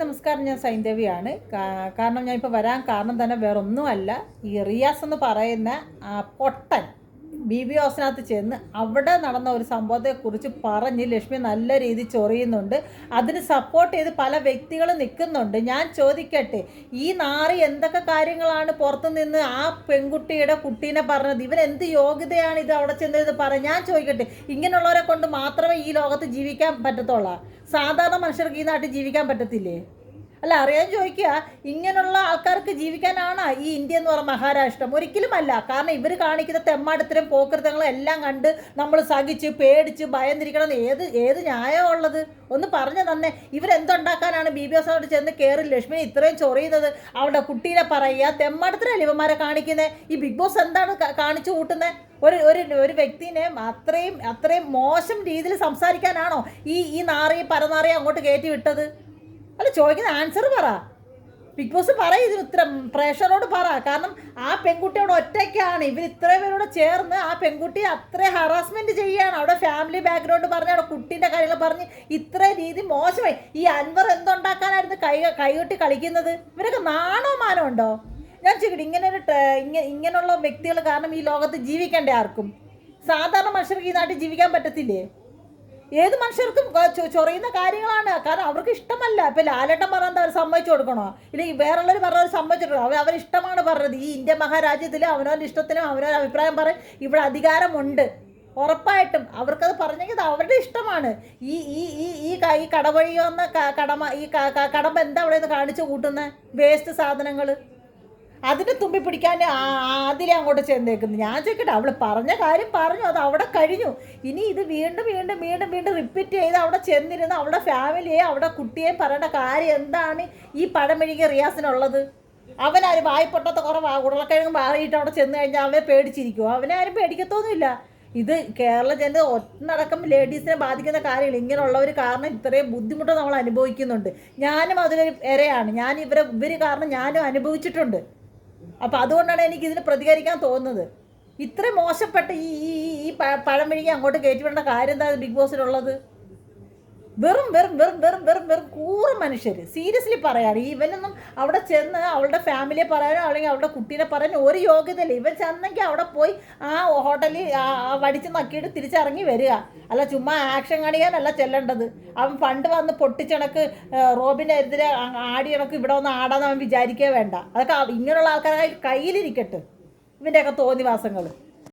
നമസ്കാരം ഞാൻ സൈന്ദവിയാണ് കാരണം ഞാൻ ഇപ്പോൾ വരാൻ കാരണം തന്നെ വേറൊന്നുമല്ല. ഈ റിയാസ് എന്ന് പറയുന്ന പൊട്ടൻ ബി ബി ഹൗസിനകത്ത് ചെന്ന് അവിടെ നടന്ന ഒരു സംഭവത്തെക്കുറിച്ച് പറഞ്ഞ് ലക്ഷ്മി നല്ല രീതിയിൽ ചൊറിയുന്നുണ്ട്. അതിന് സപ്പോർട്ട് ചെയ്ത് പല വ്യക്തികളും നിൽക്കുന്നുണ്ട്. ഞാൻ ചോദിക്കട്ടെ ഈ നാറി എന്തൊക്കെ കാര്യങ്ങളാണ് പുറത്തു നിന്ന് ആ പെൺകുട്ടിയുടെ കുട്ടീനെ പറഞ്ഞത്? ഇവൻ എന്ത് യോഗ്യതയാണ് ഇത് അവിടെ ചെന്ന് ഇത് പറയാൻ ഞാൻ ചോദിക്കട്ടെ ഇങ്ങനെയുള്ളവരെ കൊണ്ട് മാത്രമേ ഈ ലോകത്ത് ജീവിക്കാൻ പറ്റത്തുള്ളൂ? സാധാരണ മനുഷ്യർക്ക് ഈ നാട്ടിൽ ജീവിക്കാൻ പറ്റത്തില്ലേ? അല്ല അറിയാൻ ചോദിക്കുക ഇങ്ങനെയുള്ള ആൾക്കാർക്ക് ജീവിക്കാനാണ് ഈ ഇന്ത്യ എന്ന് പറയുന്ന മഹാരാഷ്ട്രം. ഒരിക്കലുമല്ല. കാരണം ഇവർ കാണിക്കുന്ന തെമ്മാടത്തിലും പോക്കൃത്തങ്ങളും എല്ലാം കണ്ട് നമ്മൾ സഹിച്ച് പേടിച്ച് ഭയന്നിരിക്കണം ഏത് ഏത് ന്യായമുള്ളത് ഒന്ന് പറഞ്ഞു തന്നെ. ഇവരെന്തുണ്ടാക്കാനാണ് ബി ബി എസ് അവിടെ ചെന്ന് കയറി ലക്ഷ്മി ഇത്രയും ചൊറിയുന്നത്? അവളുടെ കുട്ടീനെ പറയുക തെമ്മാടത്തിലല്ലേ ഇവന്മാരെ കാണിക്കുന്നത് ഈ ബിഗ് ബോസ് എന്താണ് കാണിച്ചു കൂട്ടുന്നത് ഒരു ഒരു ഒരു വ്യക്തിനെ അത്രയും അത്രയും മോശം രീതിയിൽ സംസാരിക്കാനാണോ ഈ ഈ നാറിയെ പരനാറിയെ അങ്ങോട്ട് കയറ്റി വിട്ടത്? അല്ല ചോദിക്കുന്ന ആൻസർ പറ. ബിഗ് ബോസ് പറ ഇതിന് ഉത്തരം. പ്രേക്ഷകരോട് പറ. കാരണം ആ പെൺകുട്ടിയോട് ഒറ്റയ്ക്കാണ്. ഇവർ ഇത്രയും പേരോട് ചേർന്ന് ആ പെൺകുട്ടിയെ അത്രയും ഹറാസ്മെന്റ് ചെയ്യാണ്. അവിടെ ഫാമിലി ബാക്ക്ഗ്രൗണ്ട് പറഞ്ഞ് അവിടെ കുട്ടീന്റെ കാര്യങ്ങൾ പറഞ്ഞ് ഇത്ര രീതി മോശമായി. ഈ അൻവർ എന്തുണ്ടാക്കാനായിരുന്നു കൈ കൈകൊട്ടി കളിക്കുന്നത്? ഇവരൊക്കെ നാണോ മാനോ ഉണ്ടോ? ഞാൻ ചോദിക്കട്ടെ ഇങ്ങനെ ഒരു ഇങ്ങനെ ഇങ്ങനെയുള്ള വ്യക്തികൾ കാരണം ഈ ലോകത്ത് ജീവിക്കണ്ടേ ആർക്കും? സാധാരണ മനുഷ്യർക്ക് ഈ നാട്ടിൽ ജീവിക്കാൻ പറ്റത്തില്ലേ? ഏത് മനുഷ്യർക്കും ചൊറിയുന്ന കാര്യങ്ങളാണ്. കാരണം അവർക്ക് ഇഷ്ടമല്ല. ഇപ്പം ലാലേട്ടൻ പറഞ്ഞത് അവർ സമ്മതിച്ചു കൊടുക്കണോ? ഇല്ലെങ്കിൽ വേറുള്ളവർ പറഞ്ഞവർ സമ്മതിച്ചു കൊടുക്കണം? അവർ അവരിഷ്ടമാണ് പറഞ്ഞത്. ഈ ഇന്ത്യ മഹാരാജ്യത്തിൽ അവനവന്റെ ഇഷ്ടത്തിനും അവനവന്റെ അഭിപ്രായം പറയും ഇവിടെ അധികാരമുണ്ട്. ഉറപ്പായിട്ടും അവർക്കത് പറഞ്ഞെങ്കിൽ അത് അവരുടെ ഇഷ്ടമാണ്. ഈ ഈ ഈ ഈ ഈ കടവഴി കടമ ഈ കടമ്പ എന്താ അവിടെ നിന്ന് കാണിച്ചു കൂട്ടുന്നത് വേസ്റ്റ് സാധനങ്ങൾ അതിന് തുമ്പി പിടിക്കാൻ അതിലെ അങ്ങോട്ട് ചെന്നേക്കുന്നു. ഞാൻ ചോദിക്കട്ടെ അവൾ പറഞ്ഞ കാര്യം പറഞ്ഞു അത് അവിടെ കഴിഞ്ഞു. ഇനി ഇത് വീണ്ടും വീണ്ടും വീണ്ടും വീണ്ടും റിപ്പീറ്റ് ചെയ്ത് അവിടെ ചെന്നിരുന്ന് അവളുടെ ഫാമിലിയെ അവിടെ കുട്ടിയെ പറയേണ്ട കാര്യം എന്താണ് ഈ പഴമെഴുകിയ റിയാസിനുള്ളത്? അവനാരും വായ്പൊട്ടത്തെ കുറവ്? ഉരുളക്കിഴങ്ങ് മാറിയിട്ട് അവിടെ ചെന്ന് കഴിഞ്ഞാൽ അവനെ പേടിച്ചിരിക്കുമോ ആരും പേടിക്കത്തൊന്നുമില്ല. ഇത് കേരള ജനത ഒന്നടക്കം ലേഡീസിനെ ബാധിക്കുന്ന കാര്യമില്ല. ഇങ്ങനെയുള്ളവർ കാരണം ഇത്രയും ബുദ്ധിമുട്ട് നമ്മൾ അനുഭവിക്കുന്നുണ്ട്. ഞാനും അതിലൊരു ഇരയാണ്. ഞാൻ ഇവരെ ഇവർ കാരണം ഞാനും അനുഭവിച്ചിട്ടുണ്ട്. അപ്പം അതുകൊണ്ടാണ് എനിക്ക് ഇതിന് പ്രതികരിക്കാൻ തോന്നുന്നത്. ഇത്ര മോശപ്പെട്ട ഈ ഈ ഈ- പഴം വിഴുങ്ങി അങ്ങോട്ട് കയറ്റിവിടേണ്ട കാര്യം എന്താ ബിഗ് ബോസിലുള്ളത് വെറും വെറും വെറും വെറും വെറും വെറും കൂറും മനുഷ്യർ സീരിയസ്ലി പറയാണ്. ഇവനൊന്നും അവിടെ ചെന്ന് അവളുടെ ഫാമിലിയെ പറയാനോ അല്ലെങ്കിൽ അവളുടെ കുട്ടീനെ പറയാനോ ഒരു യോഗ്യതയില്ല. ഇവൻ ചെന്നെങ്കിൽ അവിടെ പോയി ആ ഹോട്ടലിൽ വടിച്ച് നക്കിയിട്ട് തിരിച്ചിറങ്ങി വരിക. അല്ല ചുമ്മാ ആക്ഷൻ കാണിക്കാനല്ല ചെല്ലേണ്ടത്. അവൻ പണ്ട് വന്ന് പൊട്ടിച്ചണക്ക് റോബിന്റെ എതിരെ ആടിയണക്ക് ഇവിടെ വന്ന് ആടാന്ന് അവൻ വിചാരിക്കേ വേണ്ട. അതൊക്കെ ഇങ്ങനെയുള്ള ആൾക്കാരെ കയ്യിലിരിക്കട്ടെ. ഇവന്റെയൊക്കെ തോന്നിവാസങ്ങൾ